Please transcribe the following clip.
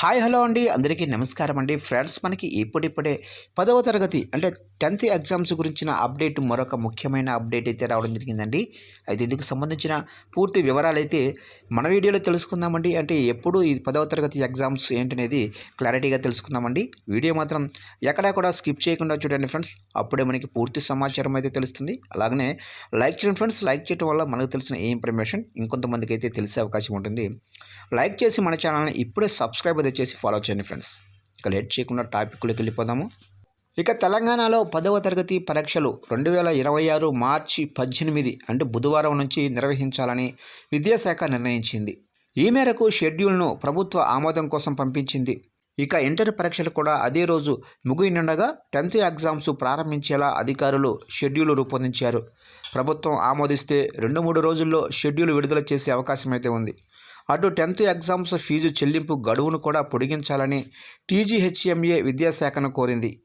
Hi hello అండి. అందరికీ నమస్కారం అండి. ఫ్రెండ్స్ మనకి ఇప్పుడిప్పుడే పదవ తరగతి అంటే టెన్త్ ఎగ్జామ్స్ గురించిన అప్డేట్ మరొక ముఖ్యమైన అప్డేట్ అయితే రావడం జరిగిందండి. అయితే ఇందుకు సంబంధించిన పూర్తి వివరాలు అయితే మన వీడియోలో తెలుసుకుందామండి. అంటే ఎప్పుడు ఈ పదవ తరగతి ఎగ్జామ్స్ ఏంటనేది క్లారిటీగా తెలుసుకుందామండి. వీడియో మాత్రం ఎక్కడా కూడా స్కిప్ చేయకుండా చూడండి ఫ్రెండ్స్. అప్పుడే మనకి పూర్తి సమాచారం అయితే తెలుస్తుంది. అలాగనే లైక్ చేయండి ఫ్రెండ్స్. లైక్ చేయడం వల్ల మనకు తెలిసిన ఏ ఇన్ఫర్మేషన్ ఇంకొంతమందికి అయితే తెలిసే అవకాశం ఉంటుంది. లైక్ చేసి మన ఛానల్ని ఇప్పుడే సబ్స్క్రైబ్ అయితే చేసి ఫాలో చేయండి ఫ్రెండ్స్ ఇక లేట్ చేయకుండా టాపిక్లోకి వెళ్ళిపోదాము. ఇక తెలంగాణలో పదవ తరగతి పరీక్షలు రెండు వేల ఇరవై ఆరు మార్చి పద్దెనిమిది అంటే బుధవారం నుంచి నిర్వహించాలని విద్యాశాఖ నిర్ణయించింది. ఈ మేరకు షెడ్యూల్ను ప్రభుత్వ ఆమోదం కోసం పంపించింది. ఇక ఇంటర్ పరీక్షలు కూడా అదే రోజు ముగియనుండగా టెన్త్ ఎగ్జామ్స్ ప్రారంభించేలా అధికారులు షెడ్యూల్ రూపొందించారు. ప్రభుత్వం ఆమోదిస్తే రెండు మూడు రోజుల్లో షెడ్యూల్ విడుదల చేసే అవకాశం అయితే ఉంది. అటు టెన్త్ ఎగ్జామ్స్ ఫీజు చెల్లింపు గడువును కూడా పొడిగించాలని టీజీహెచ్ఎంఏ విద్యాశాఖను కోరింది.